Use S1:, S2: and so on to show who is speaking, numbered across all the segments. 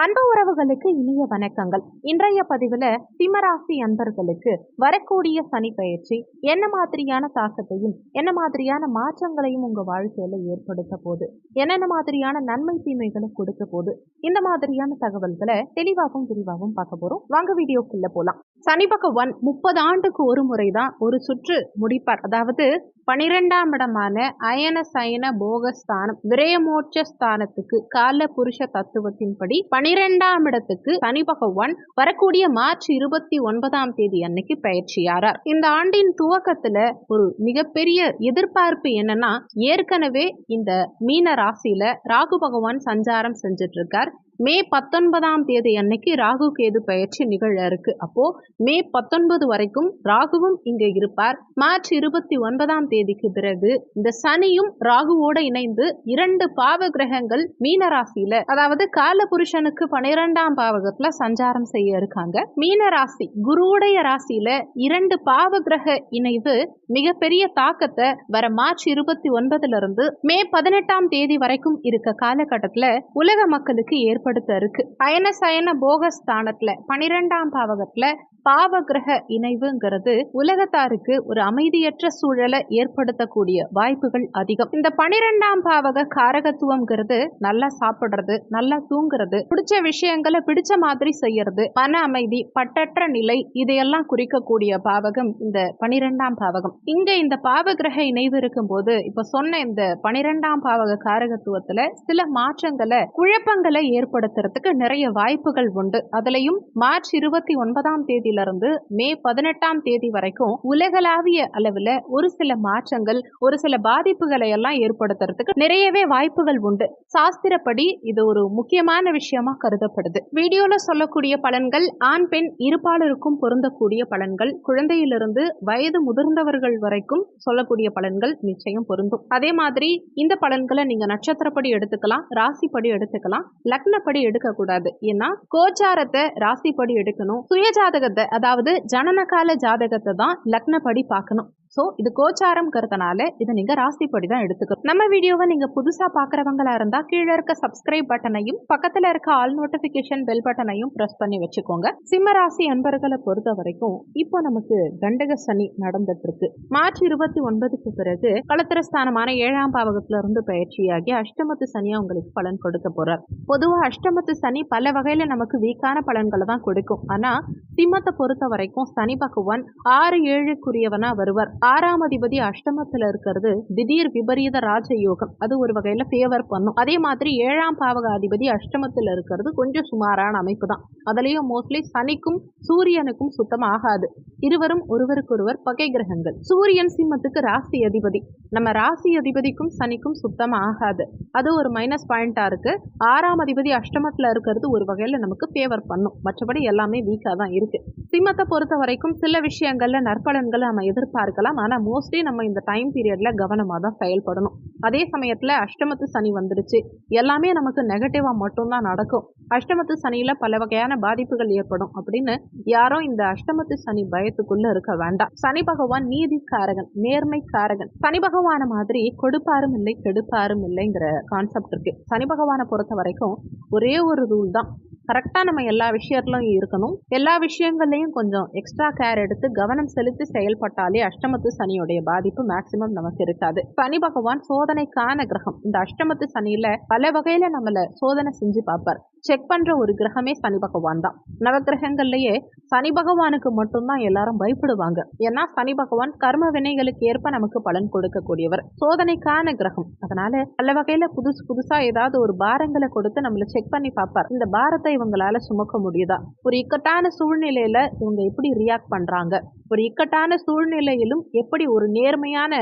S1: அன்பு உறவுகளுக்கு இனிய வணக்கங்கள். இன்றைய பதிவில் சிம்மராசி அன்பர்களுக்கு வரக்கூடிய சனி பயிற்சி என்ன மாதிரியான தாக்கத்தையும் என்ன மாதிரியான மாற்றங்களையும் உங்க வாழ்க்கையில ஏற்படுத்த போது என்னென்ன மாதிரியான நன்மை தீமைகளை கொடுக்க போது இந்த மாதிரியான தகவல்களை தெளிவாகவும் விரிவாகவும் பார்க்க போறோம். வாங்க வீடியோக்குள்ள போலாம். சனி பகவான் முப்பது ஆண்டுக்கு ஒரு முறை தான் ஒரு சுற்று முடிப்பார். அதாவது பனிரெண்டாம் இடமான அயன சயன போகஸ்தானம் விரயமோட்ச ஸ்தானத்துக்கு கால புருஷ தத்துவத்தின்படி பனிரெண்டாம் இடத்துக்கு சனி பகவான் வரக்கூடிய மார்ச் இருபத்தி ஒன்பதாம் தேதி அன்னைக்கு பயிற்சியாரார். இந்த ஆண்டின் துவக்கத்துல ஒரு மிகப்பெரிய எதிர்பார்ப்பு என்னன்னா ஏற்கனவே இந்த மீன ராசியில ராகு பகவான் சஞ்சாரம் செஞ்சிட்டு இருக்கார் மே பத்தொன்பதாம் தேதி அன்னைக்கு ராகு கேது பயிற்சி நிகழ இருக்கு. அப்போ மே பத்தொன்பது வரைக்கும் ராகுவும் இங்க இருப்பார். மார்ச் இருபத்தி ஒன்பதாம் தேதிக்கு பிறகு இந்த சனியும் ராகுவோட இணைந்து இரண்டு பாவ கிரகங்கள் மீன ராசியில அதாவது கால புருஷனுக்கு பனிரெண்டாம் பாவகத்துல சஞ்சாரம் செய்ய இருக்காங்க. மீன ராசி குருவுடைய ராசியில இரண்டு பாவ கிரக இணைவு மிகப்பெரிய தாக்கத்தை வர மார்ச் இருபத்தி ஒன்பதுல இருந்து மே பதினெட்டாம் தேதி வரைக்கும் இருக்க காலகட்டத்துல உலக மக்களுக்கு ஏற்ப ஏற்படுத்த இருக்கு பயண சயன போகஸ்தானத்துல பனிரெண்டாம் பாவகத்துல பாவ கிரக இணைவுங்கிறது உலகத்தாருக்கு ஒரு அமைதியற்ற சூழலை ஏற்படுத்தக்கூடிய வாய்ப்புகள் அதிகம். இந்த பனிரெண்டாம் பாவக காரகத்துவம்ங்கிறது நல்லா சாப்பிடுறது நல்லா தூங்குறது பிடிச்ச விஷயங்களை பிடிச்ச மாதிரி செய்யறது மன அமைதி பட்டற்ற நிலை இதையெல்லாம் குறிக்கக்கூடிய பாவகம் இந்த பனிரெண்டாம் பாவகம். இங்க இந்த பாவ கிரக இணைவு இருக்கும் போது இப்ப சொன்ன இந்த பனிரெண்டாம் பாவக காரகத்துவத்துல சில மாற்றங்களை குழப்பங்களை ஏற்படுத்துறதுக்கு நிறைய வாய்ப்புகள் உண்டு. அதுலயும் மார்ச் இருபத்தி ஒன்பதாம் தேதியில இருந்து மே பதினெட்டாம் தேதி வரைக்கும் உலகளாவிய அளவுல ஒரு சில மாற்றங்கள் ஒரு சில பாதிப்புகளை எல்லாம் ஏற்படுத்துறதுக்கு நிறையவே வாய்ப்புகள் உண்டு. சாஸ்திரப்படி இது ஒரு முக்கியமான விஷயமா கருதப்படுது. வீடியோல சொல்லக்கூடிய பலன்கள் ஆண் பெண் இருபாலருக்கும் பொருந்தக்கூடிய பலன்கள் குழந்தையிலிருந்து வயது முதிர்ந்தவர்கள் வரைக்கும் சொல்லக்கூடிய பலன்கள் நிச்சயம் பொருந்தும். அதே மாதிரி இந்த பலன்களை நீங்க நட்சத்திரப்படி எடுத்துக்கலாம் ராசிப்படி எடுத்துக்கலாம் லக்னப்படி எடுக்க கூடாது ஏன்னா கோச்சாரத்தை ராசிப்படி எடுக்கணும் சுயஜாதக அதாவது ஜனனகால ஜாதகத்தை தான் லக்னப்படி பார்க்கணும். ஸோ இது கோச்சாரம்ங்கிறதுனால இதை நீங்க ராசிப்படி தான் எடுத்துக்கணும். நம்ம வீடியோவை நீங்க புதுசா பாக்குறவங்களா இருந்தா கீழே இருக்க சப்ஸ்கிரைப் பட்டனையும் பக்கத்துல இருக்க ஆல் நோட்டிஃபிகேஷன் பெல் பட்டனையும் ப்ரெஸ் பண்ணி வச்சுக்கோங்க. சிம்ம ராசி அன்பர்களை பொறுத்த வரைக்கும் இப்போ நமக்கு கண்டக சனி நடந்துட்டு இருக்கு மார்ச் இருபத்தி ஒன்பதுக்கு பிறகு களத்திரஸ்தானமான ஏழாம் பாவகத்துல இருந்து பயிற்சியாகி அஷ்டமத்து சனியா உங்களுக்கு பலன் கொடுக்க போறார். பொதுவா அஷ்டமத்து சனி பல வகையில நமக்கு வீக்கான பலன்களை தான் கொடுக்கும். ஆனா சிம்மத்தை பொறுத்த வரைக்கும் சனி பகவான் ஆறு ஏழுக்குரியவனா வருவார். ஆறாம் அதிபதி அஷ்டமத்துல இருக்கிறது திடீர் விபரீத ராஜ யோகம் அது ஒரு வகையில ஃபேவர் பண்ணும். அதே மாதிரி ஏழாம் பாவக அதிபதி அஷ்டமத்துல இருக்கிறது கொஞ்சம் சுமாரான அமைப்பு தான் அதுலயும் மோஸ்ட்லி சனிக்கும் சூரியனுக்கும் சுத்தம் ஆகாது. இருவரும் ஒருவருக்கொருவர் பகை கிரகங்கள். சூரியன் சிம்மத்துக்கு ராசி அதிபதி. நம்ம ராசி அதிபதிக்கும் சனிக்கும் சுத்தம் ஆகாது. அது ஒரு மைனஸ் பாயிண்டா இருக்கு. ஆறாம் அதிபதி அஷ்டமத்துல இருக்கிறது ஒரு வகையில நமக்கு ஃபேவர் பண்ணும். மற்றபடி எல்லாமே வீக்கா தான் இருக்கு. சிம்மத்தை பொறுத்த வரைக்கும் சில விஷயங்கள்ல நற்பலன்களை நம்ம எதிர்பார்க்கலாம். ஆனா மோஸ்ட்லி நம்ம இந்த டைம் பீரியட்ல கவனமாக தான் செயல்படணும். அதே சமயத்துல அஷ்டமத்து சனி வந்துடுச்சு எல்லாமே நமக்கு நெகட்டிவா மட்டும்தான் நடக்கும். அஷ்டமத்து சனியில பல வகையான பாதிப்புகள் ஏற்படும். அப்படின்னு யாரும் இந்த அஷ்டமத்து சனி பயத்துக்குள்ள இருக்க வேண்டாம். சனி பகவான் நீதிக்காரகன் நேர்மைக்காரகன். சனி பகவான மாதிரி கொடுப்பாரும் இல்லை கெடுப்பாரும் இல்லைங்கிற கான்செப்ட் இருக்கு. சனி பகவானை பொறுத்த வரைக்கும் ஒரே ஒரு ரூல் தான். கரெக்டாக நம்ம எல்லா விஷயத்துலையும் இருக்கணும். எல்லா விஷயங்கள்லையும் கொஞ்சம் எக்ஸ்ட்ரா கேர் எடுத்து கவனம் செலுத்தி செயல்பட்டாலே அஷ்டமத்து சனியுடைய பாதிப்பு மேக்சிமம் நமக்கு இருக்காது. சனி பகவான் சோதனைக்கான கிரகம். இந்த அஷ்டமத்து சனியில பல வகையில நம்மள சோதனை செஞ்சு பார்ப்பார். செக் பண்ற ஒரு கிரகமே சனி பகவான் தான். நவகிரகங்கள்லயே சனி பகவானுக்கு மட்டும்தான் எல்லாரும் பயப்படுவாங்க. ஏன்னா சனி பகவான் கர்ம வினைகளுக்கு ஏற்ப நமக்கு பலன் கொடுக்கக்கூடியவர். சோதனைக்கான கிரகம். அதனால பல வகையில புதுசு புதுசா ஏதாவது ஒரு பாரங்களை கொடுத்து நம்மள செக் பண்ணி பார்ப்பார். இந்த பாரத்தை இவங்களால சுமக்க முடியுதா? ஒரு இக்கட்டான சூழ்நிலையில இவங்க எப்படி ரியாக்ட் பண்றாங்க? ஒரு இக்கட்டான சூழ்நிலையிலும் எப்படி ஒரு நேர்மையான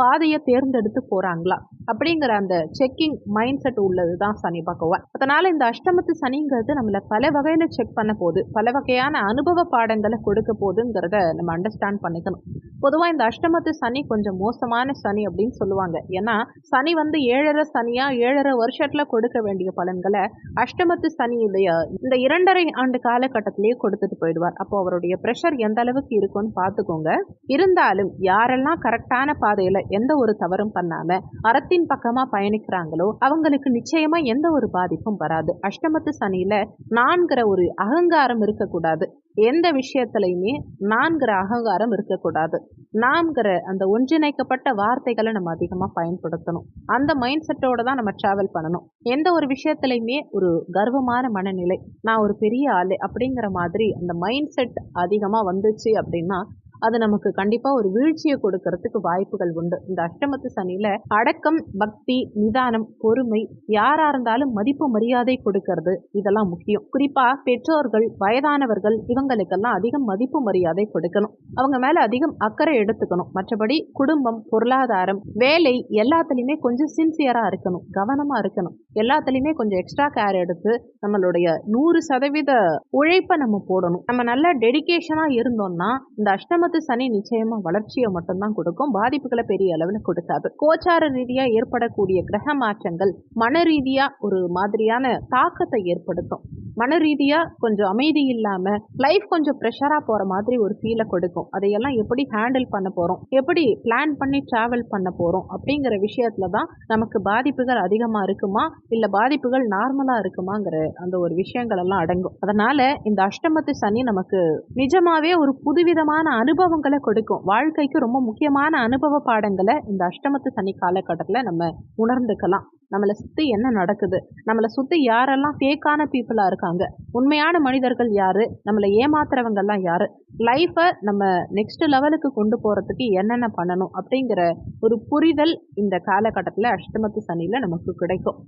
S1: பாதையை தேர்ந்தெடுத்து போறாங்களா? அப்படிங்கிற அந்த செக்கிங் மைண்ட் செட் உள்ளது தான் சனி பகவான். அதனால இந்த அஷ்டமத்து சனிங்கிறது நம்மள பல வகையில செக் பண்ண போகுது. பல வகையான அனுபவ பாடங்களை கொடுக்க போகுதுங்கிறத நம்ம அண்டர்ஸ்டாண்ட் பண்ணிக்கணும். பொதுவா இந்த அஷ்டமத்து சனி கொஞ்சம் மோசமான சனி அப்படின்னு சொல்லுவாங்க. ஏன்னா சனி வந்து ஏழரை சனியா ஏழரை வருஷத்துல கொடுக்க வேண்டிய பலன்களை அஷ்டமத்து சனியுடைய இந்த இரண்டரை ஆண்டு காலகட்டத்திலேயே கொடுத்துட்டு போயிடுவார். அப்போ அவருடைய ப்ரெஷர் எந்த அளவுக்கு இருக்கும்னு பார்த்துக்கோங்க. இருந்தாலும் யாரெல்லாம் கரெக்டான பாதையில் எந்த ஒரு தவறும் பண்ணாம அறத்தின் பக்கமாக பயணிக்கிறாங்களோ அவங்களுக்கு நிச்சயமா எந்த ஒரு பாதிப்பும் வராது. அஷ்டமத்து சனியில நான்கிற ஒரு அகங்காரம் இருக்கக்கூடாது. எந்த விஷயத்துலையுமே நான்கிற அகங்காரம் இருக்கக்கூடாது. நான்கிற அந்த ஒன்றிணைக்கப்பட்ட வார்த்தைகளை நம்ம அதிகமாக பயன்படுத்தணும். அந்த மைண்ட் செட்டோடு தான் நம்ம ட்ராவல் பண்ணணும். எந்த ஒரு விஷயத்துலையுமே ஒரு கர்வமான மனநிலை நான் ஒரு பெரிய ஆளு அப்படிங்கிற மாதிரி அந்த மைண்ட் செட் அதிகமாக வந்துச்சு அப்படின்னா அது நமக்கு கண்டிப்பாக ஒரு வீழ்ச்சியை கொடுக்கறதுக்கு வாய்ப்புகள் உண்டு. இந்த அஷ்டமத்து சனியில் அடக்கம் பக்தி நிதானம் பொறுமை யாராக இருந்தாலும் மதிப்பு மரியாதை கொடுக்கறது இதெல்லாம் முக்கியம். குறிப்பாக பெற்றோர்கள் வயதானவர்கள் இவங்களுக்கெல்லாம் அதிகம் மதிப்பு மரியாதை கொடுக்கணும். அவங்க மேலே அதிகம் அக்கறை எடுத்துக்கணும். மற்றபடி குடும்பம் பொருளாதாரம் வேலை எல்லாத்துலேயுமே கொஞ்சம் சின்சியராக இருக்கணும். கவனமாக இருக்கணும். எல்லாத்துலேயுமே கொஞ்சம் எக்ஸ்ட்ரா கேர் எடுத்து நம்மளுடைய நூறு சதவீத உழைப்பை நம்ம போடணும். நம்ம நல்லா டெடிக்கேஷனாக இருந்தோம்னா இந்த அஷ்டமத்து சனி நிச்சயமா வளர்ச்சியை மட்டும்தான் கொடுக்கும். பாதிப்புகளை பெரிய அளவில் கொடுக்காது. கோச்சார ரீதியா ஏற்படக்கூடிய கிரக மாற்றங்கள் மன ரீதியா ஒரு மாதிரியான தாக்கத்தை ஏற்படுத்தும். மன ரீதியா கொஞ்சம் அமைதி இல்லாம லைஃப் கொஞ்சம் ப்ரெஷரா போற மாதிரி ஒரு ஃபீலை கொடுக்கும். அதையெல்லாம் எப்படி ஹேண்டில் பண்ண போறோம்? எப்படி பிளான் பண்ணி டிராவல் பண்ண போறோம்? அப்படிங்கிற விஷயத்துல தான் நமக்கு பாதிப்புகள் அதிகமா இருக்குமா? இல்ல பாதிப்புகள் நார்மலா இருக்குமாங்கிற அந்த ஒரு விஷயங்கள் எல்லாம் அடங்கும். அதனால இந்த அஷ்டமத்து சனி நமக்கு நிஜமாவே ஒரு புதுவிதமான அனுபவங்களை கொடுக்கும். வாழ்க்கைக்கு ரொம்ப முக்கியமான அனுபவ பாடங்களை இந்த அஷ்டமத்து சனி காலகட்டத்தில் நம்ம உணர்ந்துக்கலாம். நம்மளை சுற்றி என்ன நடக்குது? நம்மளை சுற்றி யாரெல்லாம் ஃபேக்கான பீப்புளாக இருக்காங்க? உண்மையான மனிதர்கள் யார்? நம்மளை ஏமாத்துறவங்கெல்லாம் யார்? லைஃப்பை நம்ம நெக்ஸ்ட் லெவலுக்கு கொண்டு போகிறதுக்கு என்னென்ன பண்ணணும்? அப்படிங்கிற ஒரு புரிதல் இந்த காலகட்டத்தில் அஷ்டமத்து சனியில் நமக்கு கிடைக்கும்.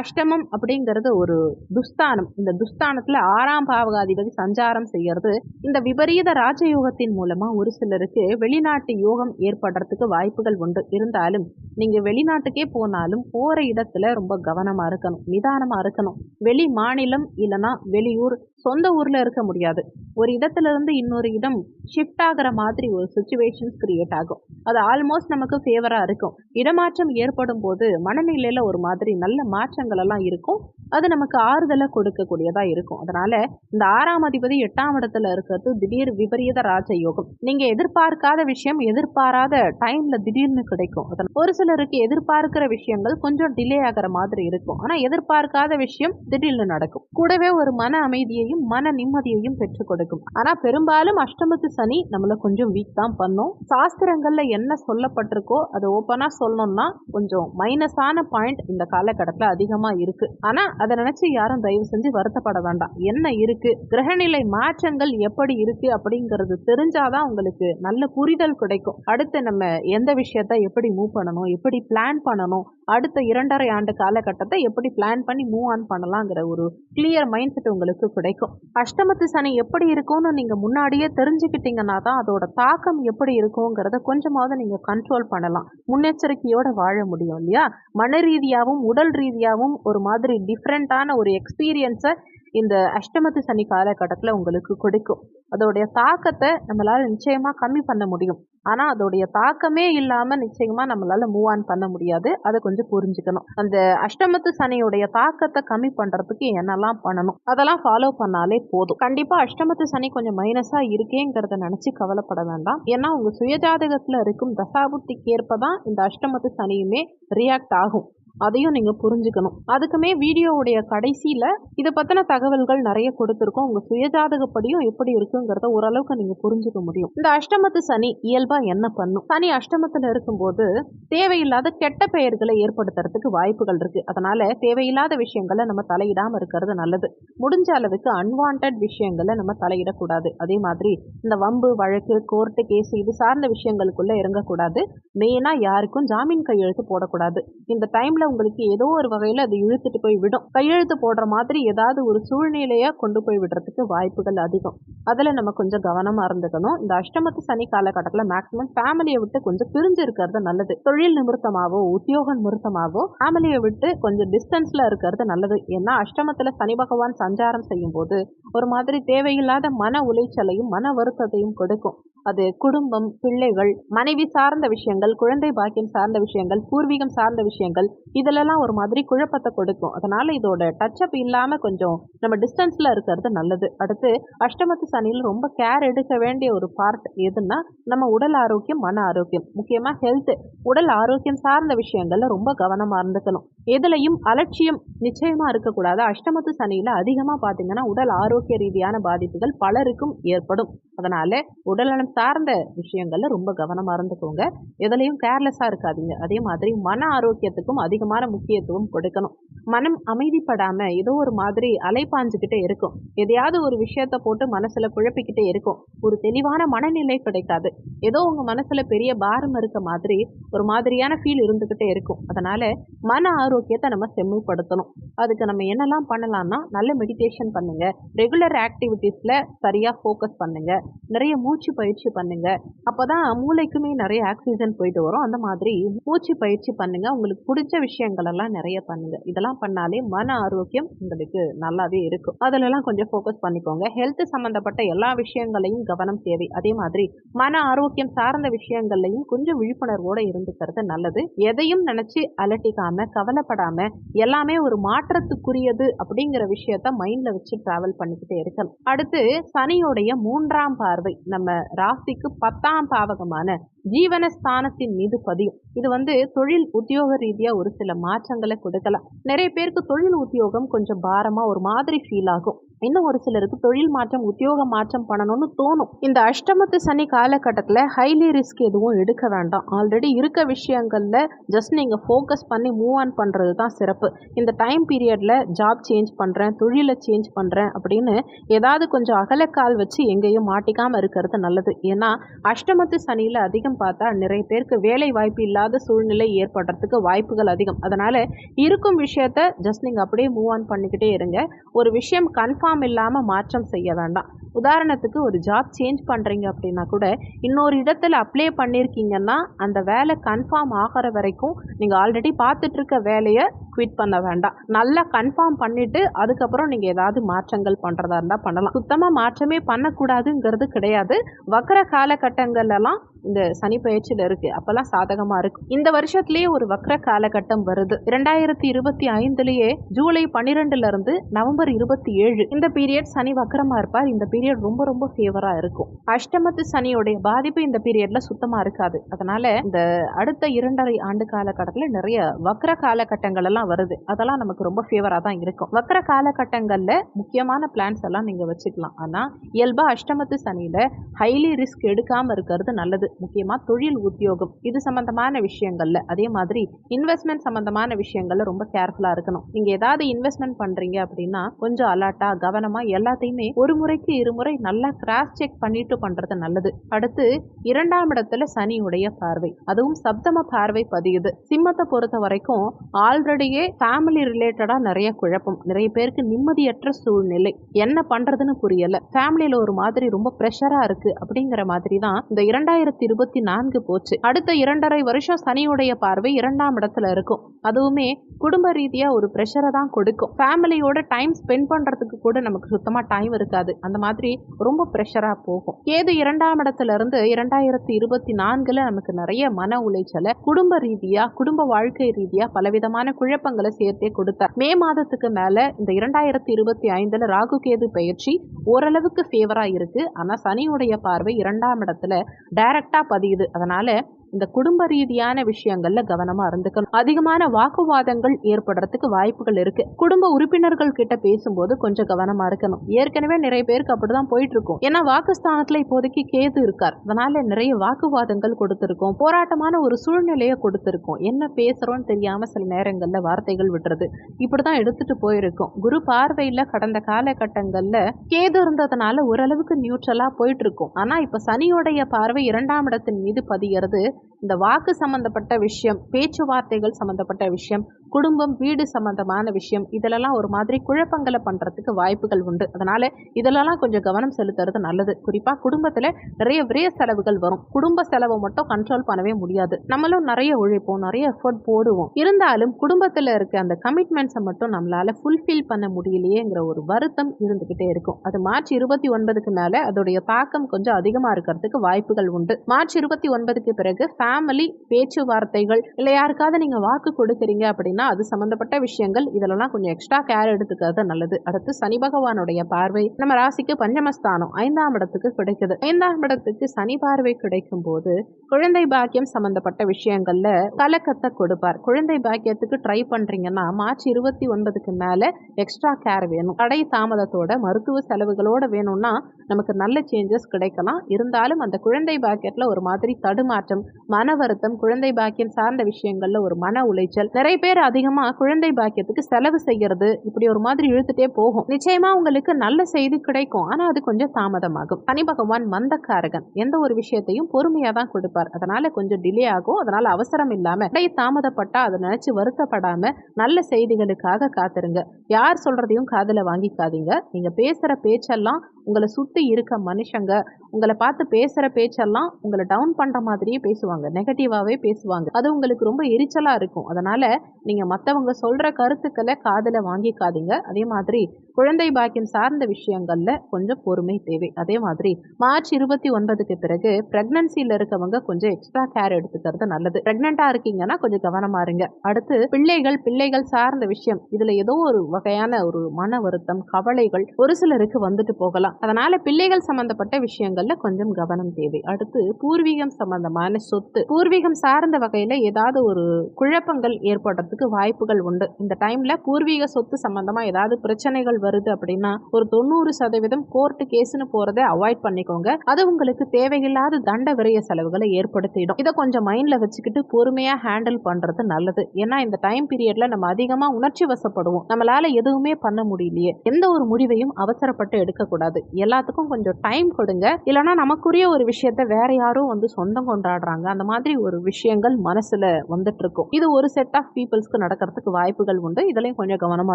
S1: அஷ்டமம் அப்படிங்கிறது ஒரு துஸ்தானம். இந்த துஸ்தானத்தில் ஆறாம் பாவகாதிபதி சஞ்சாரம் செய்யறது இந்த விபரீத ராஜயோகத்தின் மூலமாக ஒரு சிலருக்கு வெளிநாட்டு யோகம் ஏற்படுறதுக்கு வாய்ப்புகள் உண்டு. இருந்தாலும் நீங்கள் வெளிநாட்டுக்கே போனாலும் போகிற இடத்துல ரொம்ப கவனமாக இருக்கணும் நிதானமாக இருக்கணும். வெளி மாநிலம் இல்லைன்னா வெளியூர் சொந்த ஊரில் இருக்க முடியாது. ஒரு இடத்துல இருந்து இன்னொரு இடம் ஷிஃப்ட் ஆகிற மாதிரி ஒரு சுச்சுவேஷன்ஸ் கிரியேட் ஆகும். அது ஆல்மோஸ்ட் நமக்கு ஃபேவராக இருக்கும். இடமாற்றம் ஏற்படும் போது மனநிலையில் ஒரு மாதிரி நல்ல மாற்றங்கள் எல்லாம் இருக்கும். அது நமக்கு ஆறுதலை கொடுக்கக்கூடியதாக இருக்கும். அதனால் இந்த ஆறாம் அதிபதி எட்டாம் இடத்துல இருக்கிறது திடீர் விபரீத ராஜயோகம் நீங்கள் எதிர்பார்க்காத விஷயம் எதிர்பாராத டைமில் திடீர்னு கிடைக்கும். அதனால் ஒரு சிலருக்கு எதிர்பார்க்கிற விஷயங்கள் கொஞ்சம் டிலே ஆகிற மாதிரி இருக்கும். ஆனால் எதிர்பார்க்காத விஷயம் திடீர்னு நடக்கும். கூடவே ஒரு மன அமைதியையும் மன நிம்மதியையும் பெற்றுக் கொடுக்கும். ஆனால் பெரும்பாலும் அஷ்டமத்து சனி நம்மளை கொஞ்சம் வீக் தான் பண்ணும். சாஸ்திரங்களில் என்ன சொல்லப்பட்டிருக்கோ அதை ஓப்பனாக சொல்லணும்னா கொஞ்சம் மைனஸான பாயிண்ட் இந்த காலகட்டத்தில் அதிகமாக இருக்கு. ஆனால் அதை நினைச்சு யாரும் தயவு செஞ்சு வருத்தப்பட வேண்டாம். என்ன இருக்கு? கிரகநிலை மாற்றங்கள் எப்படி இருக்கு அப்படிங்கிறது தெரிஞ்சாதான் உங்களுக்கு நல்ல புரிதல் கிடைக்கும். அடுத்து நம்ம எந்த விஷயத்த எப்படி மூவ் பண்ணணும் எப்படி பிளான் பண்ணணும் அடுத்த இரண்டரை ஆண்டு காலகட்டத்தை எப்படி பிளான் பண்ணி மூவ் ஆன் பண்ணலாங்கிற ஒரு கிளியர் மைண்ட் செட் உங்களுக்கு கிடைக்கும். அஷ்டமத்து சனி எப்படி இருக்கும்னு நீங்கள் முன்னாடியே தெரிஞ்சுக்கிட்டீங்கன்னா தான் அதோட தாக்கம் எப்படி இருக்குங்கிறத கொஞ்சமாவது நீங்கள் கண்ட்ரோல் பண்ணலாம். முன்னெச்சரிக்கையோடு வாழ முடியும் இல்லையா? மன ரீதியாகவும் உடல் ரீதியாகவும் ஒரு மாதிரி டிஃப்ரெண்ட்டான ஒரு எக்ஸ்பீரியன்ஸை இந்த அஷ்டமத்து சனி காலகட்டத்தில் உங்களுக்கு கொடுக்கும். அதோடைய தாக்கத்தை நம்மளால் நிச்சயமாக கம்மி பண்ண முடியும். ஆனால் அதோடைய தாக்கமே இல்லாமல் நிச்சயமாக நம்மளால் மூவ் ஆன் பண்ண முடியாது. அதை கொஞ்சம் புரிஞ்சுக்கணும். அந்த அஷ்டமத்து சனியுடைய தாக்கத்தை கம்மி பண்ணுறதுக்கு என்னெல்லாம் பண்ணணும்? அதெல்லாம் ஃபாலோ பண்ணாலே போதும். கண்டிப்பாக அஷ்டமத்து சனி கொஞ்சம் மைனஸாக இருக்கேங்கிறத நினச்சி கவலைப்பட வேண்டாம். ஏன்னா உங்கள் சுயஜாதகத்தில் இருக்கும் தசாபுத்திக்கு ஏற்ப தான் இந்த அஷ்டமத்து சனியுமே ரியாக்ட் ஆகும். அதையும் நீங்கள் புரிஞ்சுக்கணும். அதுக்குமே வீடியோவுடைய கடைசியில் இதை பற்றின தகவல்கள் நிறைய கொடுத்துருக்கோம். உங்கள் சுயஜாதகப்படியும் எப்படி இருக்குங்கிறத ஓரளவுக்கு நீங்கள் புரிஞ்சுக்க முடியும். இந்த அஷ்டமத்து சனி இயல்பாக என்ன பண்ணும்? சனி அஷ்டமத்தில் இருக்கும்போது தேவையில்லாத கெட்ட பெயர்களை ஏற்படுத்துறதுக்கு வாய்ப்புகள் இருக்குது அதனால் தேவையில்லாத விஷயங்களை நம்ம தலையிடாமல் இருக்கிறது நல்லது. முடிஞ்ச அளவுக்கு அன்வான்ட் விஷயங்களை நம்ம தலையிடக்கூடாது. அதே மாதிரி இந்த வம்பு வழக்கு கோர்ட்டு கேஸ் இது சார்ந்த விஷயங்களுக்குள்ளே இறங்கக்கூடாது. மெயினாக யாருக்கும் ஜாமீன் கையெழுத்து போடக்கூடாது. இந்த டைமில் உங்களுக்கு ஏதோ ஒரு வகையில் அது இழுத்துட்டு போய் விடும். கையெழுத்து போடுற மாதிரி ஏதாவது ஒரு சூழ்நிலையாக கொண்டு போய் விடுறதுக்கு வாய்ப்புகள் அதிகம். அதில் நம்ம கொஞ்சம் கவனமாக இருந்துக்கணும். இந்த அஷ்டமத்து சனி காலகட்டத்தில் மேக்ஸிமம் ஃபேமிலியை விட்டு கொஞ்சம் பிரிஞ்சு இருக்கிறது நல்லது. தொழில் நிமித்தமாவோ உத்தியோக நிமித்தமாவோ ஃபேமிலியை விட்டு கொஞ்சம் டிஸ்டன்ஸில் இருக்கிறது நல்லது. ஏன்னா அஷ்டமத்தில் சனி பகவான் சஞ்சாரம் செய்யும் போது ஒரு மாதிரி தேவையில்லாத மன உளைச்சலையும் மன வருத்தத்தையும் கொடுக்கும். அது குடும்பம் பிள்ளைகள் மனைவி சார்ந்த விஷயங்கள் குழந்தை பாக்கியம் சார்ந்த விஷயங்கள் பூர்வீகம் சார்ந்த விஷயங்கள் இதிலெல்லாம் ஒரு மாதிரி குழப்பத்தை கொடுக்கும். அதனால இதோட டச்சப் இல்லாம கொஞ்சம் நம்ம டிஸ்டன்ஸ்ல இருக்கிறது நல்லது. அடுத்து அஷ்டமத்து சனியில் ரொம்ப கேர் எடுக்க வேண்டிய ஒரு பார்ட் எதுன்னா நம்ம உடல் ஆரோக்கியம் மன ஆரோக்கியம். முக்கியமா ஹெல்த் உடல் ஆரோக்கியம் சார்ந்த விஷயங்கள்ல ரொம்ப கவனமா இருந்துக்கணும். எதுலையும் அலட்சியம் நிச்சயமா இருக்கக்கூடாது. அஷ்டமத்து சனியில அதிகமா பாத்தீங்கன்னா உடல் ஆரோக்கிய ரீதியான பாதிப்புகள் பலருக்கும் ஏற்படும். அதனால உடல்நலம் சார்ந்த விஷயங்களில் ரொம்ப கவனமாக இருந்துக்கோங்க. எதுலையும் கேர்லெஸ்ஸாக இருக்காதிங்க. அதே மாதிரி மன ஆரோக்கியத்துக்கும் அதிகமான முக்கியத்துவம் கொடுக்கணும். மனம் அமைதிப்படாமல் ஏதோ ஒரு மாதிரி அலைப்பாஞ்சுக்கிட்டே இருக்கும். எதையாவது ஒரு விஷயத்தை போட்டு மனசில் குழப்பிக்கிட்டே இருக்கும். ஒரு தெளிவான மனநிலை கிடைக்காது. ஏதோ உங்கள் மனசில் பெரிய பாரம் இருக்க மாதிரி ஒரு மாதிரியான ஃபீல் இருந்துக்கிட்டே இருக்கும். அதனால் மன ஆரோக்கியத்தை நம்ம செம்மைப்படுத்தணும். அதுக்கு நம்ம என்னெல்லாம் பண்ணலாம்னா நல்ல மெடிடேஷன் பண்ணுங்கள் ரெகுலர் ஆக்டிவிட்டீஸில் சரியாக ஃபோக்கஸ் பண்ணுங்கள் நிறைய மூச்சு பயிற்சி பண்ணுங்க. அப்பதான் மூளைக்குமே நிறைய ஆக்சிஜன் போயிட்டு வரும். அந்த மாதிரி மூச்சு பயிற்சி பண்ணுங்க. உங்களுக்கு பிடிச்ச விஷயங்கள் எல்லாம் நிறைய பண்ணுங்க. இதெல்லாம் பண்ணாலே மன ஆரோக்கியம் உங்களுக்கு நல்லாவே இருக்கும். அதுலலாம் கொஞ்சம் ஃபோக்கஸ் பண்ணிக்கோங்க. ஹெல்த் சம்பந்தப்பட்ட எல்லா விஷயங்களையும் கவனம் தேவை. அதே மாதிரி மன ஆரோக்கியம் சார்ந்த விஷயங்கள்லையும் கொஞ்சம் விழிப்புணர்வோட இருந்துக்கிறது நல்லது. எதையும் நினைச்சு அலட்டிக்காம கவலைப்படாம எல்லாமே ஒரு மாற்றத்துக்குரியது அப்படிங்கிற விஷயத்த மைண்ட்ல வச்சு டிராவல் பண்ணிக்கிட்டே இருக்கணும் அடுத்து சனியோடைய மூன்றாம் பார்வை. நம்ம ரா ராசிக்கு பத்தாம் பாவகமான ஜீவனஸ்தானத்தின் மீது பதியும். இது வந்து தொழில் உத்தியோக ரீதியாக ஒரு சில மாற்றங்களை கொடுக்கலாம். நிறைய பேருக்கு தொழில் உத்தியோகம் கொஞ்சம் பாரமாக ஒரு மாதிரி ஃபீல் ஆகும். இன்னும் ஒரு சிலருக்கு தொழில் மாற்றம் உத்தியோக மாற்றம் பண்ணணும்னு தோணும். இந்த அஷ்டமத்து சனி காலகட்டத்தில் ஹைலி ரிஸ்க் எதுவும் எடுக்க வேண்டாம். ஆல்ரெடி இருக்க விஷயங்களில் ஜஸ்ட் நீங்கள் ஃபோக்கஸ் பண்ணி மூவ் ஆன் பண்ணுறது தான் சிறப்பு. இந்த டைம் பீரியடில் ஜாப் சேஞ்ச் பண்ணுறேன் தொழிலை சேஞ்ச் பண்ணுறேன் அப்படின்னு ஏதாவது கொஞ்சம் அகலக்கால் வச்சு எங்கேயும் மாட்டிக்காமல் இருக்கிறது நல்லது. ஏன்னா அஷ்டமத்து சனியில் அதிகம் பார்த்தா நிறைய பேருக்கு வேலை வாய்ப்பு இல்லாத சூழ்நிலை ஏற்படுறதுக்கு வாய்ப்புகள் அதிகம். அதனால் இருக்கும் விஷயத்த ஜஸ்ட் நீங்கள் அப்படியே மூவ் ஆன் பண்ணிக்கிட்டே இருங்க. ஒரு விஷயம் கன்ஃபார்ம் இல்லாமல் மாற்றம் செய்ய வேண்டாம். உதாரணத்துக்கு ஒரு ஜாப் சேஞ்ச் பண்ணுறீங்க அப்படின்னா கூட இன்னொரு இடத்துல அப்ளை பண்ணியிருக்கீங்கன்னா அந்த வேலை கன்ஃபார்ம் ஆகிற வரைக்கும் நீங்கள் ஆல்ரெடி பார்த்துட்ருக்க வேலையை குவிட் பண்ண வேண்டாம். நல்லா கன்ஃபார்ம் பண்ணிவிட்டு அதுக்கப்புறம் நீங்கள் ஏதாவது மாற்றங்கள் பண்ணுறதா இருந்தால் பண்ணலாம். சுத்தமாக மாற்றமே பண்ணக்கூடாதுங்கிறது கிடையாது. வக்கர காலகட்டங்கள்லாம் இந்த சனி பயிற்சியில் இருக்குது அப்போல்லாம் சாதகமாக இருக்குது இருக்கும் இந்த வருஷத்திலேயே ஒரு வக்ர காலகட்டம் வருது. இரண்டாயிரத்தி இருபத்தி ஐந்துலேயே ஜூலை பன்னிரெண்டுலேருந்து நவம்பர் இருபத்தி ஏழு. இந்த பீரியட் சனி வக்கரமா இருப்பார். இந்த பீரியட் ரொம்ப ரொம்ப ஃபேவராக இருக்கும். அஷ்டமத்து சனியோடைய பாதிப்பு இந்த பீரியட்ல சுத்தமாக இருக்காது. அதனால் இந்த அடுத்த இரண்டரை ஆண்டு காலகட்டத்தில் நிறைய வக்ர காலகட்டங்கள் எல்லாம் வருது. அதெல்லாம் நமக்கு ரொம்ப ஃபேவராக தான் இருக்கும். வக்ர காலகட்டங்களில் முக்கியமான பிளான்ஸ் எல்லாம் நீங்கள் வச்சுக்கலாம். ஆனால் இயல்பாக அஷ்டமத்து சனியில் ஹைலி ரிஸ்க் எடுக்காமல் இருக்கிறது நல்லது. முக்கியமாக தொழில் உத்தியோகம். இது சம்மந்தமான விஷயங்களில். அதே மாதிரி இன்வெஸ்ட்மெண்ட் சம்மந்தமான விஷயங்களில் ரொம்ப கேர்ஃபுல்லாக இருக்கணும். நீங்கள் ஏதாவது இன்வெஸ்ட்மெண்ட் பண்ணுறீங்க அப்படின்னா கொஞ்சம் அலர்ட்டாக கவனமாக எல்லாத்தையுமே ஒரு முறைக்கு இருமுறை நல்லா கிராஸ் செக் பண்ணிட்டு பண்ணுறது நல்லது. அடுத்து இரண்டாம் இடத்துல சனியுடைய பார்வை. அதுவும் சப்தம பார்வை பதியுது. சிம்மத்தை பொறுத்த வரைக்கும் ஆல்ரெடியே ஃபேமிலி ரிலேட்டடாக நிறைய குழப்பம். நிறைய பேருக்கு நிம்மதியற்ற சூழ்நிலை. என்ன பண்ணுறதுன்னு புரியல. ஃபேமிலியில் ஒரு மாதிரி ரொம்ப ப்ரெஷராக இருக்குது அப்படிங்கிற மாதிரி தான் இந்த இரண்டாயிரத்தி இருபத்தி நான்கு போச்சு. அடுத்த இரண்டரை வருஷம் சனியுடைய பார்வை இரண்டாம் இடத்துல இருக்கும். அதுவுமே குடும்ப ரீதியா ஒரு ப்ரெஷரை தான் கொடுக்கும். ஃபேமிலியோட டைம் ஸ்பெண்ட் பண்றதுக்கு கூட நமக்கு சுத்தமா டைம் இருக்காது. அந்த மாதிரி ரொம்ப ப்ரெஷரா போகும். கேது இரண்டாம் இடத்துல இருந்து இரண்டாயிரத்தி இருபத்தி நான்குல நமக்கு நிறைய மன உளைச்சலை குடும்ப ரீதியா குடும்ப வாழ்க்கை ரீதியா பலவிதமான குழப்பங்களை சேர்த்தே கொடுத்தார். மே மாதத்துக்கு மேல இந்த இரண்டாயிரத்தி இருபத்தி ஐந்துல ராகு கேது பயிற்சி ஓரளவுக்கு ஃபேவரா இருக்கு. ஆனா சனியுடைய பார்வை இரண்டாம் இடத்துல டைரக்டா பதியுது. அதனால இந்த குடும்ப ரீதியான விஷயங்கள்ல கவனமா இருந்துக்கணும். அதிகமான வாக்குவாதங்கள் ஏற்படுறதுக்கு வாய்ப்புகள் இருக்கு. குடும்ப உறுப்பினர்கள் கிட்ட பேசும்போது கொஞ்சம் கவனமா இருக்கணும். ஏற்கனவே நிறைய பேருக்கு அப்படிதான் போயிட்டு இருக்கும் ஏன்னா வாக்குஸ்தானத்துல இப்போதைக்கு கேது இருக்கார். அதனால நிறைய வாக்குவாதங்கள் கொடுத்திருக்கோம். போராட்டமான ஒரு சூழ்நிலையை கொடுத்திருக்கோம். என்ன பேசுறோம்னு தெரியாம சில நேரங்கள்ல வார்த்தைகள் விடுறது இப்படிதான் எடுத்துட்டு போயிருக்கோம். குரு பார்வையில கடந்த காலகட்டங்கள்ல கேது இருந்ததுனால ஓரளவுக்கு நியூட்ரலா போயிட்டு இருக்கும் ஆனா இப்ப சனியோடைய பார்வை இரண்டாம் இடத்தின் மீது பதிகிறது இந்த வாக்கு சம்பந்தப்பட்ட விஷயம் பேச்சுவார்த்தைகள் சம்பந்தப்பட்ட விஷயம் குடும்பம் வீடு சம்பந்தமான விஷயம் இதிலெல்லாம் ஒரு மாதிரி குழப்பங்களை பண்ணுறதுக்கு வாய்ப்புகள் உண்டு. அதனால் இதிலெல்லாம் கொஞ்சம் கவனம் செலுத்துறது நல்லது. குறிப்பாக குடும்பத்தில் நிறைய விரைய செலவுகள் வரும். குடும்ப செலவை மட்டும் கண்ட்ரோல் பண்ணவே முடியாது. நம்மளும் நிறைய உழைப்போம் நிறைய எஃபர்ட் போடுவோம். இருந்தாலும் குடும்பத்தில் இருக்க அந்த கமிட்மெண்ட்ஸை மட்டும் நம்மளால் ஃபுல்ஃபில் பண்ண முடியலையேங்கிற ஒரு வருத்தம் இருந்துக்கிட்டே இருக்கும். அது மார்ச் இருபத்தி ஒன்பதுக்கு மேலே அதோடைய தாக்கம் கொஞ்சம் அதிகமாக இருக்கிறதுக்கு வாய்ப்புகள் உண்டு. மார்ச் இருபத்தி ஒன்பதுக்கு பிறகு ஃபேமிலி பேச்சுவார்த்தைகள் இல்லை யாருக்காவது நீங்கள் வாக்கு கொடுக்குறீங்க அப்படின்னு அது சம்மந்தப்பட்ட விஷயங்கள். இதெல்லாம் கொஞ்சம் எக்ஸ்ட்ரா கேர் எடுத்துக்கிறது நல்லது. அடுத்து சனி பகவானுடைய பார்வை. நம்ம ராசிக்கு பஞ்சமஸ்தானம் ஐந்தாம் இடத்துக்கு கிடைக்குது. ஐந்தாம் இடத்துக்கு சனி பார்வை கிடைக்கும் போது குழந்தை பாக்கியம் சம்பந்தப்பட்ட விஷயங்கள்ல கலக்கத்தை கொடுப்பார். குழந்தை பாக்கியத்துக்கு ட்ரை பண்றீங்கன்னா மார்ச் இருபத்தி ஒன்பதுக்கு மேல எக்ஸ்ட்ரா கேர் வேணும். கடை தாமதத்தோட மருத்துவ செலவுகளோட வேணும்னா நமக்கு நல்ல சேஞ்சஸ் கிடைக்கலாம். இருந்தாலும் அந்த குழந்தை பாக்கியத்துல ஒரு மாதிரி தடுமாற்றம் மன வருத்தம் குழந்தை பாக்கியம் சார்ந்த விஷயங்கள்ல ஒரு மன உளைச்சல். நிறைய பேர் அதிகமா குழந்தை பாக்கியத்துக்கு செலவு செய்யறது இப்படி ஒரு மாதிரி இழுத்துட்டே போகும். நிச்சயமா உங்களுக்கு நல்ல செய்தி கிடைக்கும். ஆனா அது கொஞ்சம் தாமதமாகும். சனி பகவான் மந்தக்காரகன். எந்த ஒரு விஷயத்தையும் பொறுமையா தான் கொடுப்பார். அதனால கொஞ்சம் டிலே ஆகும். அதனால அவசரம் இல்லாம இடை தாமதப்பட்டா அதை நினைச்சு வருத்தப்படாம நல்ல செய்திகளுக்காக காத்துருங்க. யார் சொல்றதையும் காதல வாங்கிக்காதீங்க. நீங்க பேசுற பேச்செல்லாம் உங்களை சுற்றி இருக்க மனுஷங்க உங்களை பார்த்து பேசுகிற பேச்செல்லாம் உங்களை டவுன் பண்ணுற மாதிரியே பேசுவாங்க. நெகட்டிவாகவே பேசுவாங்க. அது உங்களுக்கு ரொம்ப எரிச்சலாக இருக்கும். அதனால் நீங்கள் மற்றவங்க சொல்கிற கருத்துக்களை காதில் வாங்கிக்காதீங்க. அதே மாதிரி குழந்தை பாக்கியம் சார்ந்த விஷயங்கள்ல கொஞ்சம் பொறுமை தேவை. அதே மாதிரி மார்ச் இருபத்தி ஒன்பதுக்கு பிறகு பிரெக்னன்சில இருக்கவங்க கொஞ்சம் எக்ஸ்ட்ரா கேர் எடுத்துக்கிறது நல்லது. பிரெக்னெண்டா இருக்கீங்கன்னா கொஞ்சம் கவனமா இருங்க. அடுத்து பிள்ளைகள் பிள்ளைகள் சார்ந்த விஷயம். இதுல ஏதோ ஒரு வகையான ஒரு மன வருத்தம் கவலைகள் ஒரு சிலருக்கு வந்துட்டு போகலாம். அதனால பிள்ளைகள் சம்பந்தப்பட்ட விஷயங்கள்ல கொஞ்சம் கவனம் தேவை. அடுத்து பூர்வீகம் சம்பந்தமான சொத்து. பூர்வீகம் சார்ந்த வகையில ஏதாவது ஒரு குழப்பங்கள் ஏற்படுறதுக்கு வாய்ப்புகள் உண்டு. இந்த டைம்ல பூர்வீக சொத்து சம்பந்தமா ஏதாவது பிரச்சனைகள் வருது அப்படின்னா ஒரு தொண்ணூறு சதவீதம் கோர்ட்டு கேஸ்னு போறதை அவாய்ட் பண்ணிக்கோங்க. அது உங்களுக்கு தேவையில்லாத தண்ட விரைய செலவுகளை ஏற்படுத்திடும். இதை கொஞ்சம் மைண்ட்ல வச்சுக்கிட்டு பொறுமையா ஹேண்டில் பண்றது நல்லது. ஏன்னா இந்த டைம் பீரியட்ல நம்ம அதிகமா உணர்ச்சி வசப்படுவோம். நம்மளால எதுவுமே பண்ண முடியலையே. எந்த ஒரு முடிவையும் அவசரப்பட்டு எடுக்கக்கூடாது. எல்லாத்துக்கும் கொஞ்சம் டைம் கொடுங்க. இல்லைன்னா நமக்குரிய ஒரு விஷயத்த வேற யாரும் வந்து சொந்தம் கொண்டாடுறாங்க. அந்த மாதிரி ஒரு விஷயங்கள் மனசுல வந்துட்டு இருக்கும் இது ஒரு செட் ஆஃப் பீப்புள்ஸ்க்கு நடக்கிறதுக்கு வாய்ப்புகள் உண்டு. இதுலயும் கொஞ்சம் கவனமா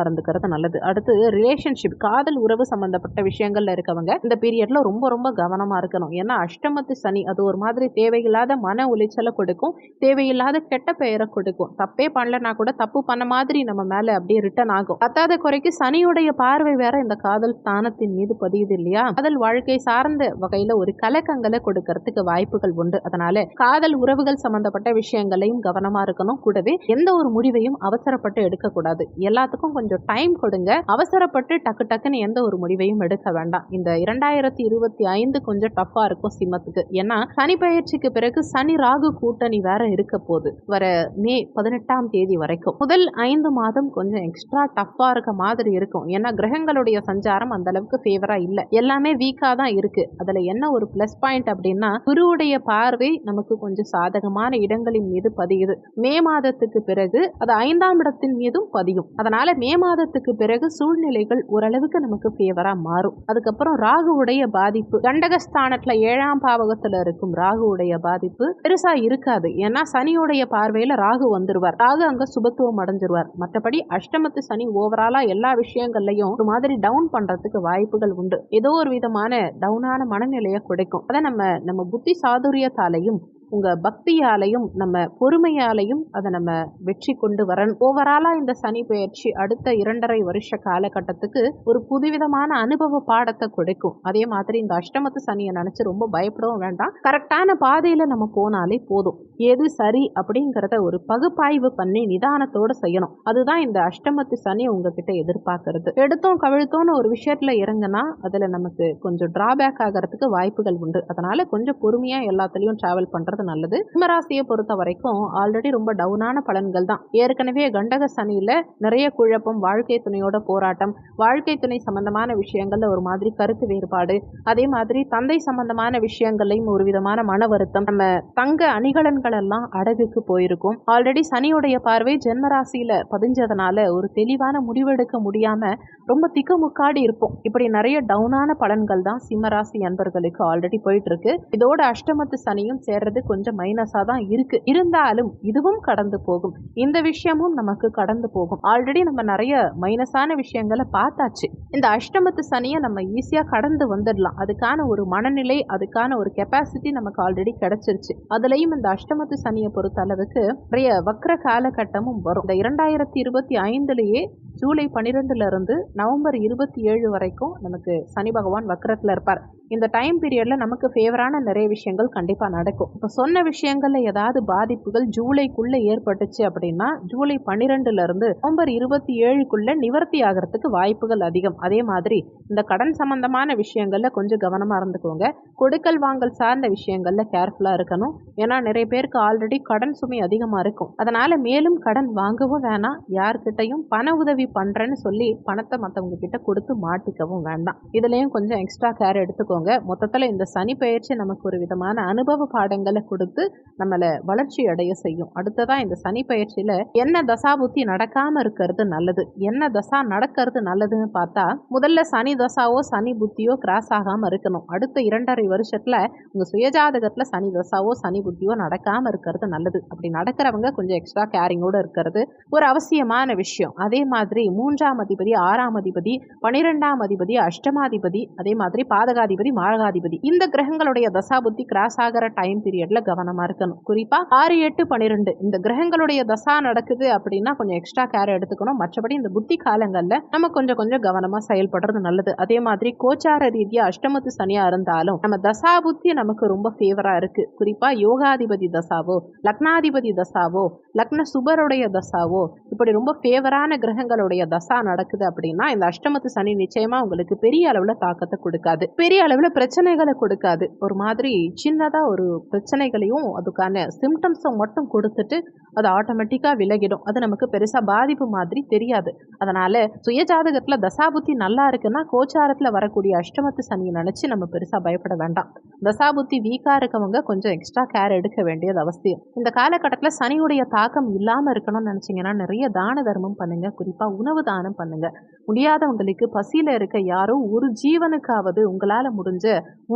S1: இருந்துக்கிறது நல்லது. அடுத்து ரிலேஷன்ஷிப் காதல் உறவு சம்பந்தப்பட்ட விஷயங்கள்ல இருக்கவங்க இந்த பீரியட்ல ரொம்ப ரொம்ப கவனமா இருக்கணும். ஏன்னா அஷ்டமத்து சனி அது ஒரு மாதிரி தேவையில்லாத மன உளைச்சலை கொடுக்கும் தேவையில்லாத கெட்ட பெயரை கொடுக்கும். தப்பே பண்ணலனா கூட தப்பு பண்ண மாதிரி நம்ம மேல அப்படியே ரிட்டர்ன் ஆகும். பத்தாத குறைக்கு சனியுடைய பார்வை வேற இந்த காதல் ஸ்தானத்தின் மீது பதியுது இல்லையா? காதல் வாழ்க்கை சார்ந்த வகையில ஒரு கலக்கங்களை கொடுக்கறதுக்கு வாய்ப்புகள் உண்டு. அதனால காதல் உறவுகள் சம்பந்தப்பட்ட விஷயங்களையும் கவனமா இருக்கணும். கூடவே எந்த ஒரு முடிவையும் அவசரப்பட்டு எடுக்கக்கூடாது. எல்லாத்துக்கும் கொஞ்சம் டைம் கொடுங்க. அவசரப்பட்டு டக்கு டக்குன்னு எந்த ஒரு முடிவையும் எடுக்க வேண்டாம். இந்த இரண்டாயிரத்தி இருபத்தி ஐந்து கொஞ்சம் டஃப்பா இருக்கும் சிம்மத்துக்கு. ஏன்னா சனி பயிற்சிக்கு பிறகு சனி ராகு கூட்டணி வேற இருக்க போகுது. வர மே பதினெட்டாம் தேதி வரைக்கும். முதல் ஐந்து மாதம் கொஞ்சம் எக்ஸ்ட்ரா டஃப்பா இருக்க மாதிரி இருக்கும். ஏன்னா கிரகங்களுடைய சஞ்சாரம் அந்த அளவுக்கு ஃபேவரா இல்லை. எல்லாமே வீக்கா தான் இருக்கு. அதுல என்ன ஒரு பிளஸ் பாயிண்ட் அப்படின்னா குருவுடைய பார்வை நமக்கு கொஞ்சம் சாதகமான இடங்களின் மீது பதியுது. மே மாதத்துக்கு பிறகு அது ஐந்தாம் இடத்தின் மீதும் பதியும். அதனால மே மாதத்துக்கு பிறகு சூழ்நிலைகள் ஓரளவுக்கு நமக்கு ஃபேவரா மாறும். அதுக்கப்புறம் ராகுவுடைய பாதிப்பு. கண்டகஸ்தானத்துல ஏழாம் பாவகத்துல இருக்கும் ராகுவுடைய பாதிப்பு பெருசா இருக்காது. ஏன்னா சனியுடைய பார்வையில ராகு வந்துருவார். ராகு அங்க சுபத்துவம் அடைஞ்சிருவார். மற்றபடி அஷ்டமத்து சனி ஓவராலா எல்லா விஷயங்கள்லயும் ஒரு மாதிரி டவுன் பண்றதுக்கு வாய்ப்புகள் உண்டு. ஏதோ ஒரு விதமான டவுனான மனநிலையை கொடுக்கும் அதை நம்ம நம்ம புத்தி சாதுரியத்தாலையும் உங்கள் பக்தியாலையும் நம்ம பொறுமையாலையும் அதை நம்ம வெற்றி கொண்டு வரணும். ஓவராலாக இந்த சனி பயிற்சி அடுத்த இரண்டரை வருஷ காலகட்டத்துக்கு ஒரு புதுவிதமான அனுபவ பாடத்தை கொடுக்கும். அதே மாதிரி இந்த அஷ்டமத்து சனியை நினச்சி ரொம்ப பயப்படவும் வேண்டாம். கரெக்டான பாதையில் நம்ம போனாலே போதும். எது சரி அப்படிங்கிறத ஒரு பகுப்பாய்வு பண்ணி நிதானத்தோடு செய்யணும். அதுதான் இந்த அஷ்டமத்து சனி உங்ககிட்ட எதிர்பார்க்கறது. எடுத்தோம் கவிழ்த்தோன்னு ஒரு விஷயத்துல இறங்கினா அதில் நமக்கு கொஞ்சம் டிராபேக் ஆகிறதுக்கு வாய்ப்புகள் உண்டு. அதனால கொஞ்சம் பொறுமையாக எல்லாத்துலேயும் ட்ராவல் பண்ணுறது பண்றது நல்லது. சிம்மராசியை பொறுத்த வரைக்கும் ஆல்ரெடி ரொம்ப டவுனான பலன்கள் தான். ஏற்கனவே கண்டக சனியில நிறைய குழப்பம் வாழ்க்கை துணையோட போராட்டம் வாழ்க்கை துணை சம்பந்தமான விஷயங்கள்ல ஒரு மாதிரி கருத்து வேறுபாடு அதே மாதிரி தந்தை சம்பந்தமான விஷயங்களையும் ஒரு விதமான மன வருத்தம். நம்ம தங்க அணிகலன்கள் எல்லாம் அடகுக்கு போயிருக்கும். ஆல்ரெடி சனியுடைய பார்வை ஜென்ம ராசியில பதிஞ்சதுனால ஒரு தெளிவான முடிவெடுக்க முடியாம ரொம்ப திக்குமுக்காடி இருப்போம். இப்படி நிறைய டவுனான பலன்கள் தான் சிம்ம ராசி அன்பர்களுக்கு ஆல்ரெடி போயிட்டு இருக்கு. இதோட அஷ்டமத்து சனியும் சேர்றது கொஞ்சம் மைனஸாக தான் இருக்கு. இருந்தாலும் இதுவும் கடந்து போகும். இந்த விஷயமும் நமக்கு கடந்து போகும். ஆல்ரெடி நம்ம நிறைய மைனஸான விஷயங்களை பார்த்தாச்சு. இந்த அஷ்டமத்து சனியை நம்ம ஈஸியாக கடந்து வந்துடலாம். அதுக்கான ஒரு மனநிலை அதுக்கான ஒரு கெப்பாசிட்டி நமக்கு ஆல்ரெடி கிடைச்சிருச்சு. அதுலேயும் இந்த அஷ்டமத்து சனியை பொறுத்த அளவுக்கு நிறைய வக்ர காலகட்டமும் வரும். இந்த இரண்டாயிரத்தி இருபத்தி ஐந்துலேயே ஜூலை பன்னிரெண்டுல இருந்து நவம்பர் இருபத்தி ஏழு வரைக்கும் நமக்கு சனி பகவான் வக்ரத்தில் இருப்பார். இந்த டைம் பீரியட்ல நமக்கு ஃபேவரான நிறைய விஷயங்கள் கண்டிப்பாக நடக்கும். இப்போ சொன்ன விஷயங்கள்ல ஏதாவது பாதிப்புகள் ஜூலைக்குள்ள ஏற்பட்டுச்சு அப்படின்னா ஜூலை பன்னிரெண்டுல இருந்து நவம்பர் இருபத்தி ஏழுக்குள்ள நிவர்த்தி ஆகிறதுக்கு வாய்ப்புகள் அதிகம். அதே மாதிரி இந்த கடன் சம்பந்தமான விஷயங்கள்ல கொஞ்சம் கவனமா இருந்துக்கோங்க. கொடுக்கல் வாங்கல் சார்ந்த விஷயங்கள்ல கேர்ஃபுல்லா இருக்கணும். ஏன்னா நிறைய பேருக்கு ஆல்ரெடி கடன் சுமை அதிகமா இருக்கும். அதனால மேலும் கடன் வாங்கவும் வேணாம். யார்கிட்டையும் பண உதவி பண்றேன்னு சொல்லி பணத்தை மற்றவங்க கிட்ட கொடுத்து மாட்டிக்கவும் வேண்டாம். இதுலயும் கொஞ்சம் எக்ஸ்ட்ரா கேர் எடுத்துக்கோங்க. மொத்தத்துல இந்த சனி பயிற்சி நமக்கு ஒரு விதமான அனுபவ பாடங்களை கொடுத்து நம்மளை வளர்ச்சி அடைய செய்யும். அடுத்ததாக இந்த சனி பயிற்சியில என்ன தசாபுத்தி நடக்காம இருக்கிறது நல்லது? என்ன தசா நடக்கிறது நல்லதுன்னு பார்த்தா முதல்ல சனி தசாவோ சனி புத்தியோ கிராஸ் ஆகாம இருக்கணும். அடுத்த இரண்டரை வருஷத்துல உங்க சுயஜாதகத்துல சனி தசாவோ சனி புத்தியோ நடக்காம இருக்கிறது நல்லது. அப்படி நடக்கிறவங்க கொஞ்சம் எக்ஸ்ட்ரா கேரிங்கோட இருக்கிறது ஒரு அவசியமான விஷயம். அதே மாதிரி மூன்றாம் அதிபதி ஆறாம் அதிபதி பனிரெண்டாம் அதிபதி அஷ்டமாதிபதி அதே மாதிரி பாதகாதிபதி மாரகாதிபதி இந்த கிரகங்களுடைய தசாபுத்தி கிராஸ் ஆகிற டைம் பீரியட்ல கவனமா இருக்கணும். குறிப்பா ஆறு எட்டு பன்னிரெண்டு இந்த கிரகங்களுடைய தசா நடக்குது அப்படின்னா கொஞ்சம் எக்ஸ்ட்ரா கேர் எடுத்துக்கணும். மற்றபடி இந்த புத்தி காலங்கள்ல நம்ம கொஞ்சம் கொஞ்சம் கவனமா செயல்படுறது நல்லது. அதே மாதிரி கோச்சார ரீதியா அஷ்டமத்து சனியா இருந்தாலும் நம்ம தசா புத்தி நமக்கு ரொம்ப ஃபேவரா இருக்கு. குறிப்பா யோகாதிபதி தசாவோ லக்னாதிபதி தசாவோ லக்ன சுபருடைய தசாவோ இப்படி ரொம்ப ஃபேவரான கிரகங்களுடைய தசா நடக்குது அப்படின்னா இந்த அஷ்டமத்து சனி நிச்சயமா உங்களுக்கு பெரிய அளவுல தாக்கத்தை கொடுக்காது. பெரிய அளவுல பிரச்சனைகளை கொடுக்காது. ஒரு மாதிரி சின்னதா ஒரு பிரச்சனை பிரச்சனைகளையும் அதுக்கான சிம்டம்ஸை மட்டும் கொடுத்துட்டு அது ஆட்டோமேட்டிக்காக விலகிடும். அது நமக்கு பெருசாக பாதிப்பு மாதிரி தெரியாது. அதனால் சுயஜாதகத்தில் தசாபுத்தி நல்லா இருக்குன்னா கோச்சாரத்தில் வரக்கூடிய அஷ்டமத்து சனியை நினச்சி நம்ம பெருசாக பயப்பட வேண்டாம். தசாபுத்தி வீக்காக இருக்கவங்க கொஞ்சம் எக்ஸ்ட்ரா கேர் எடுக்க வேண்டியது அவசியம். இந்த காலகட்டத்தில் சனியுடைய தாக்கம் இல்லாமல் இருக்கணும்னு நினச்சிங்கன்னா நிறைய தான தர்மம் பண்ணுங்கள் குறிப்பாக உணவு தானம் பண்ணுங்கள் முடியாதவங்களுக்கு பசியில் இருக்க யாரோ ஒரு ஜீவனுக்காவது உங்களால் முடிஞ்ச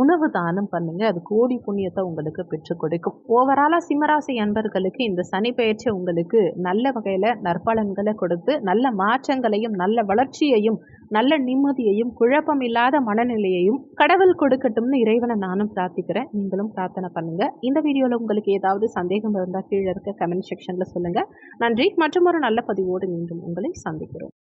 S1: உணவு தானம் பண்ணுங்கள் அது கோடி புண்ணியத்தை உங்களுக்கு பெற்றுக் கொடுக்கும். ஓவராலாக சிம்மராசி அன்பர்களுக்கு இந்த சனி பெயர் பயிற்சி உங்களுக்கு நல்ல வகையில் நற்பலன்களை கொடுத்து நல்ல மாற்றங்களையும் நல்ல வளர்ச்சியையும் நல்ல நிம்மதியையும் குழப்பம் இல்லாத மனநிலையையும் கடவுள் கொடுக்கட்டும்னு இறைவனை நானும் பிரார்த்திக்கிறேன். நீங்களும் பிரார்த்தனை பண்ணுங்க. இந்த வீடியோவில் உங்களுக்கு ஏதாவது சந்தேகம் இருந்தால் கீழே இருக்க கமெண்ட் செக்ஷனில் சொல்லுங்கள் நன்றி. மற்றும் ஒரு நல்ல பதிவோடு மீண்டும் உங்களை சந்திக்கிறோம்.